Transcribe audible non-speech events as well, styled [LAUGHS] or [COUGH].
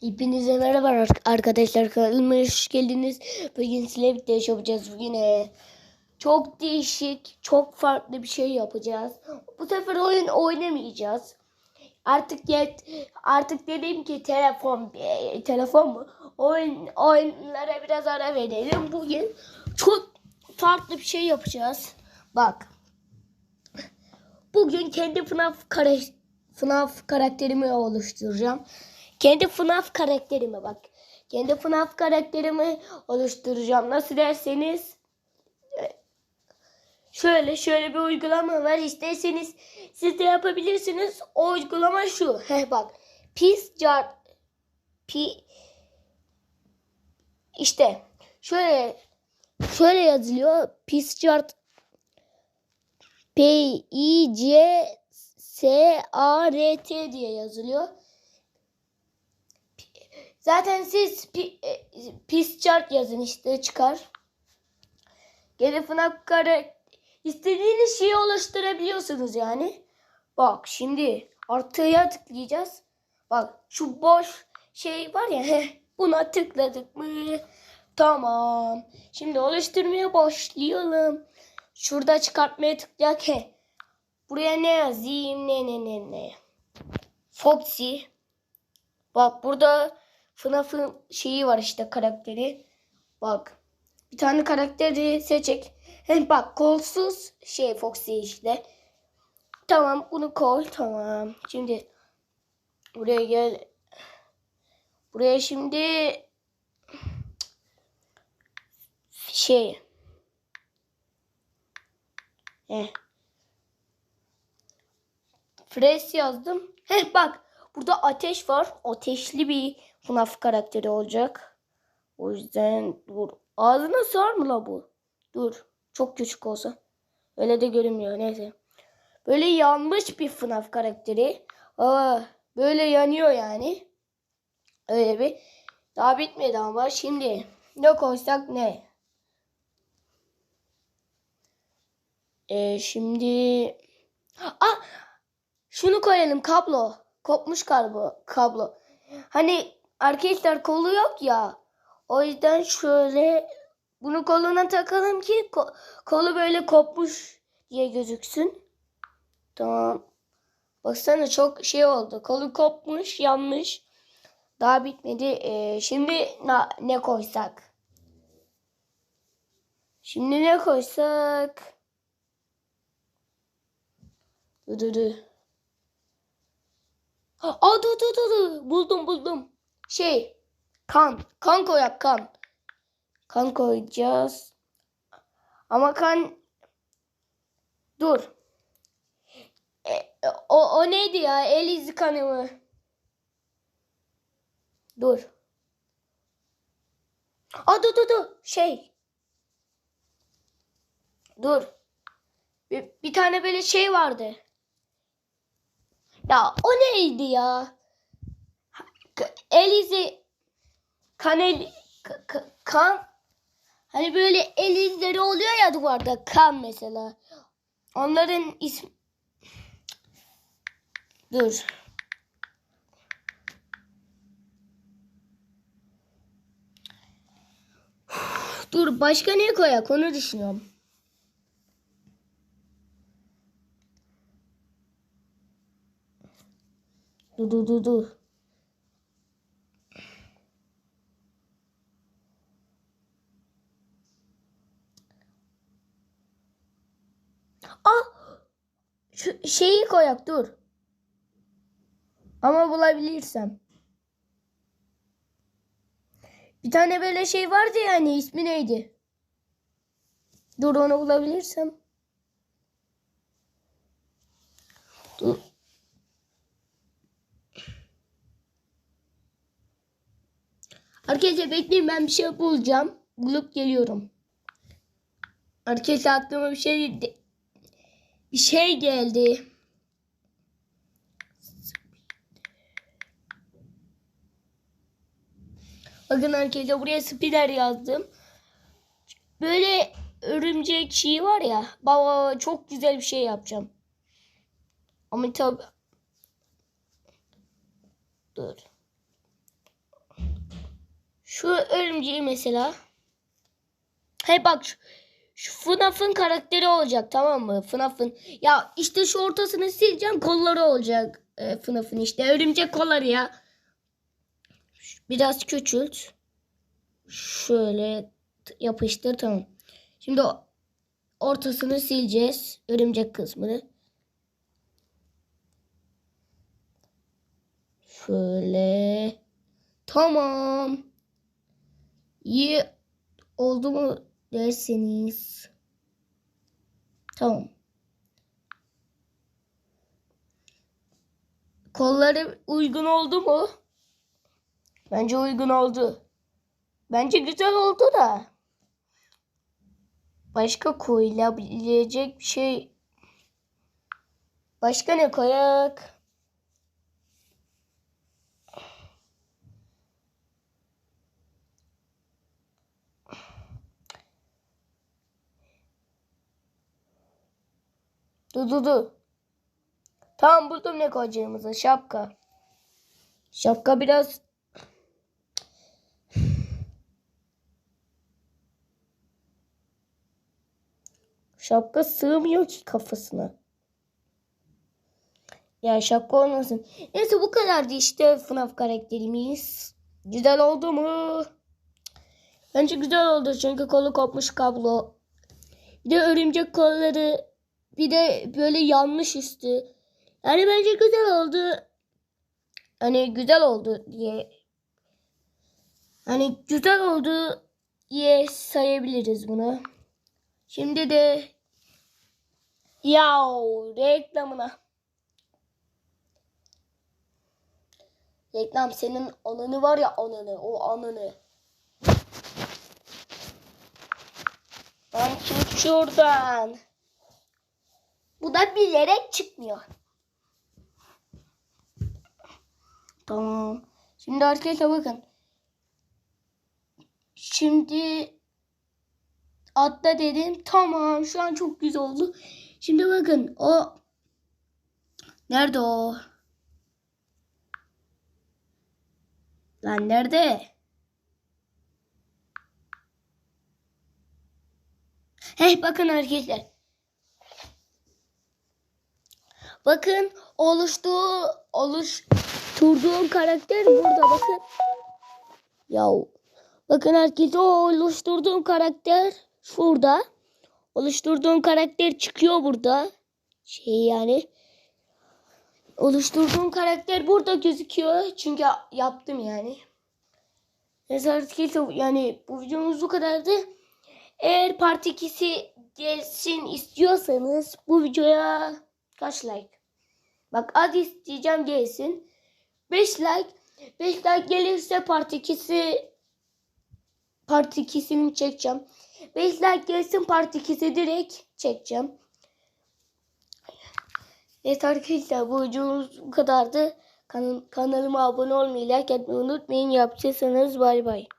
Hepinize merhaba ar- arkadaşlar kanalıma hoş geldiniz. Bugün sizlerle birlikte iş yapacağız yine. Çok değişik, çok farklı bir şey yapacağız. Bu sefer oyun oynamayacağız. Artık yet, artık dedim ki telefon e, telefon mu? Oyun oyunlara biraz ara verelim. Bugün çok farklı bir şey yapacağız. Bak. Bugün kendi FNAF kare, FNAF karakterimi oluşturacağım. Kendi FNAF karakterime bak. Kendi FNAF karakterimi oluşturacağım. Nasıl derseniz şöyle şöyle bir uygulama var. İsterseniz siz de yapabilirsiniz. O uygulama şu. Heh bak. Pis car pi işte şöyle şöyle yazılıyor. Pis chart P I C S A R T diye yazılıyor. Zaten siz pi, e, pis chart yazın işte çıkar. Gene FNAF kare istediğiniz şeyi oluşturabiliyorsunuz yani. Bak şimdi artıya tıklayacağız. Bak şu boş şey var ya [LAUGHS] heh, buna tıkladık mı? Tamam. Şimdi oluşturmaya başlayalım. Şurada çıkartmaya tıklayak. He. Buraya ne yazayım? Ne ne ne ne. Foxy. Bak burada FNAF'ın şeyi var işte karakteri. Bak. Bir tane karakteri seçecek. Hem bak kolsuz şey Foxy işte. Tamam bunu koy. Tamam. Şimdi buraya gel. Buraya şimdi şey Heh. Fres yazdım. Heh bak. Burada ateş var. Ateşli bir FNAF karakteri olacak. O yüzden dur. Ağzına sığar mı la bu? Dur. Çok küçük olsa. Öyle de görünmüyor. Neyse. Böyle yanmış bir FNAF karakteri. Aa, böyle yanıyor yani. Öyle bir. Daha bitmedi ama şimdi ne koysak ne? Ee, şimdi ah şunu koyalım kablo. Kopmuş kablo. Kablo. Hani arkadaşlar kolu yok ya. O yüzden şöyle bunu koluna takalım ki ko- kolu böyle kopmuş diye gözüksün. Tamam. Baksana çok şey oldu. Kolu kopmuş, yanmış. Daha bitmedi. Ee, şimdi na- ne koysak? Şimdi ne koysak? Dur dur dur. Aa dur dur dur. Buldum buldum. Şey. Kan. Kan koyak kan. Kan koyacağız. Ama kan. Dur. E, o, o neydi ya? El izi kanı mı? Dur. Aa dur dur dur. Şey. Dur. Bir, bir tane böyle şey vardı. Ya o neydi ya? K- El izi kan kan hani böyle el izleri oluyor ya duvarda kan mesela. Onların ismi Dur. Dur başka ne koyak onu düşünüyorum. Dur dur dur dur. Ah! Şu şeyi koyak dur. Ama bulabilirsem. Bir tane böyle şey vardı yani ismi neydi? Dur onu bulabilirsem. Dur. Arkadaşlar bekleyin ben bir şey bulacağım. Bulup geliyorum. Arkadaşlar aklıma bir şey bir şey geldi. Bakın arkadaşlar buraya spider yazdım. Böyle örümcek şeyi var ya. Baba çok güzel bir şey yapacağım. Ama tabi Dur. Şu örümceği mesela. Hey bak şu, şu FNAF'ın karakteri olacak tamam mı? FNAF'ın. Ya işte şu ortasını sileceğim kolları olacak. E, FNAF'ın işte örümcek kolları ya. Biraz küçült. Şöyle yapıştır tamam. Şimdi ortasını sileceğiz. Örümcek kısmını. Şöyle. Tamam. İyi oldu mu derseniz. Tamam. Kolları uygun oldu mu? Bence uygun oldu. Bence güzel oldu da. Başka koyulabilecek bir şey. Başka ne koyak? Dur dur dur. Tamam buldum ne koyacağımızı. Şapka. Şapka biraz Şapka sığmıyor ki kafasına. Ya şapka olmasın. Neyse bu kadardı işte FNAF karakterimiz. Güzel oldu mu? Bence güzel oldu çünkü kolu kopmuş kablo. Bir de örümcek kolları. Bir de böyle yanmış üstü. Yani bence güzel oldu. Hani güzel oldu diye. Hani güzel oldu diye sayabiliriz bunu. Şimdi de yav reklamına. Reklam senin ananı var ya ananı o ananı. Lan çık şuradan. Bu da bilerek çıkmıyor. Tamam. Şimdi arkadaşlar bakın. Şimdi atla dedim. Tamam şu an çok güzel oldu. Şimdi bakın o nerede o? Lan nerede? Hey bakın arkadaşlar. Bakın oluştuğu oluşturduğum karakter burada bakın. Yahu Bakın herkese oluşturduğum karakter şurada. Oluşturduğum karakter çıkıyor burada. Şey yani. Oluşturduğum karakter burada gözüküyor. Çünkü yaptım yani. Neyse arkadaşlar yani bu videomuz bu kadardı. Eğer part 2'si gelsin istiyorsanız bu videoya kaç like? Bak az isteyeceğim gelsin. 5 like. 5 like gelirse part 2'si part 2'sini çekeceğim. 5 like gelsin part 2'si direkt çekeceğim. Evet arkadaşlar bu videomuz bu kadardı. Kan- kanalıma abone olmayı, like etmeyi unutmayın. Yapacaksanız bay bay.